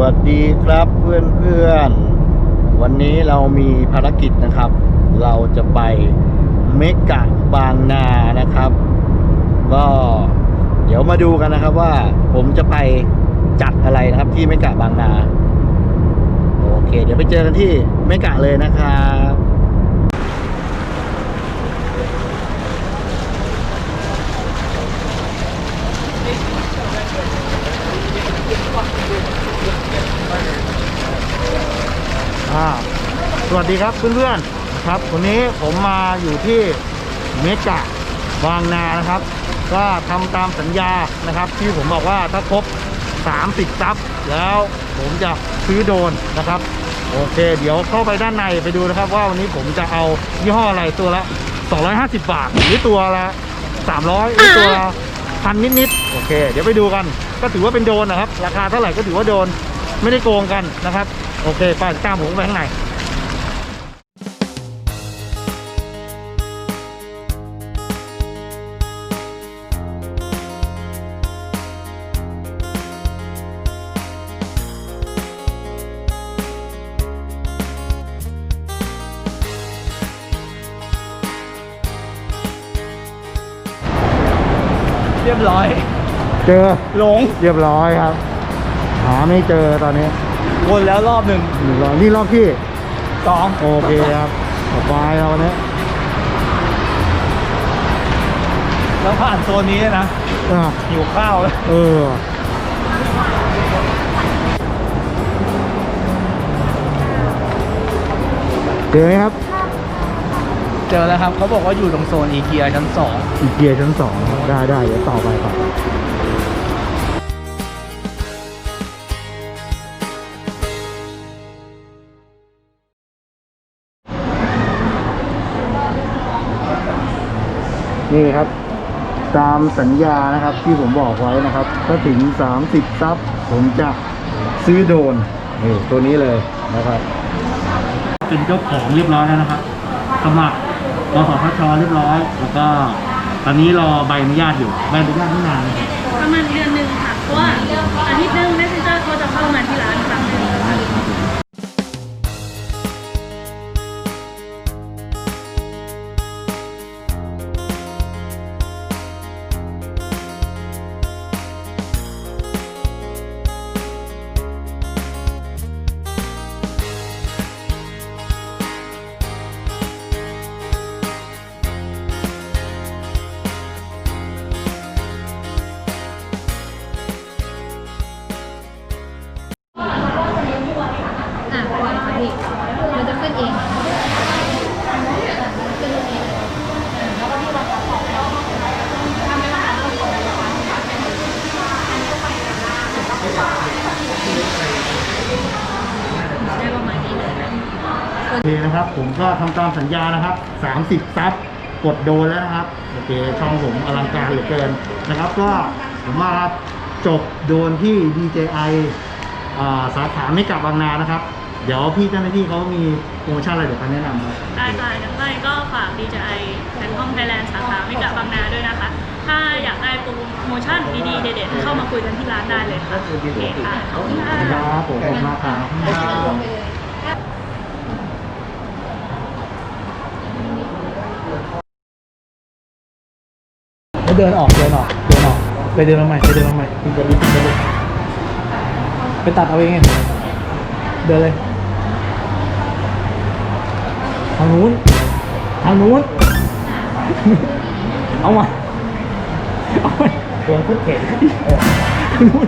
วัสดีครับเพื่อนเพื่อนๆวันนี้เรามีภารกิจนะครับ เราจะไปเมกะบางนานะครับ ก็เดี๋ยวมาดูกันนะครับว่าผมจะไปจัดอะไรนะครับที่เมกะบางนา โอเค เดี๋ยวไปเจอกันที่เมกะเลยนะครับ อ่าสวัสดีครับเพื่อนๆครับวันนี้ผมมาอยู่ที่เมกะบางนานะครับ ก็ทำตามสัญญานะครับ ที่ผมบอกว่าถ้าครบ 30ซับแล้วผมจะซื้อโดนนะครับ โอเค เดี๋ยวเข้าไปด้านในไปดูนะครับ ว่าวันนี้ผมจะเอายี่ห้ออะไรตัวละ 250 บาท หรือตัวละ300หรือตัวพันนิดๆโอเค เดี๋ยวไปดูกันก็ถือว่าเป็นโดนนะครับ ราคาเท่าไหร่ก็ถือว่าโดน ไม่ได้โกงกันนะครับ โอเคไปตามผมไปข้างในเรียบร้อย เจอหลง เรียบร้อยครับหาไม่เจอตอนนี้วนแล้วรอบหนึ่งหนึ่งรอบนี่รอบที่สองโอเคครับสบายครับวันนี้แล้วผ่านโซนนี้นะอะหิวข้าวแล้วเออเจอไหมครับ เจอแล้วครับเขาบอกว่าอยู่ตรงโซนอีเกียชั้นสองอีเกียชั้นสองได้ได้เดี๋ยวต่อไปครั นี่ครับ ตามสัญญานะครับที่ผมบอกไว้นะครับ ถ้าถึง 30 ซับผมจะซื้อโดรนนี่ตัวนี้เลยนะครับ เป็นเจ้าของเรียบร้อยแล้วนะครับสมัครกสทชเรียบร้อย แล้วก็ตอนนี้รอใบอนุญาตอยู่ใบอนุญาตไม่นานนะครับประมาณเดือนหนึ่งค่ะ เพราะว่าอาทิตย์หนึง messenger เขา ปล่อยค่ะพี่มันจะขึ้นเองได้ประมาณนี้เลยโอเคนะครับ ผมก็ทำตามสัญญานะครับ 30ซับกดโดนแล้วนะครับโอเคช่องผมอลังการเหลือเกินนะครับ ก็ผมมาจบโดนที่ DJI สาขาไม่กลับบางนานะครับ ดี๋ยวพี่เจ้าหน้าที่เขามีโปรโมชั่นอะไรเดี๋ยวเขาแนะนำครับ ได้ค่ะยังไงก็ฝาก DJI แพลตฟอร์มไทยแลนด์สาขาไม่กะบางนาด้วยนะคะ ถ้าอยากได้โปรโมชั่นดีๆเด็ดๆเข้ามาคุยกันที่ร้านได้เลยค่ะโอเคค่ะขอบคุณค่ะ ครับผมขอบคุณมากครับลงไปเลยแล้วเดินออกเดินออกเดินออกไปเดินมาใหม่ไปเดินมาใหม่ไปตัดเอาเองเดินเลยางนู้นทางนู้น เอามาเอามาเพียงพุทธเข็น ทางนู้น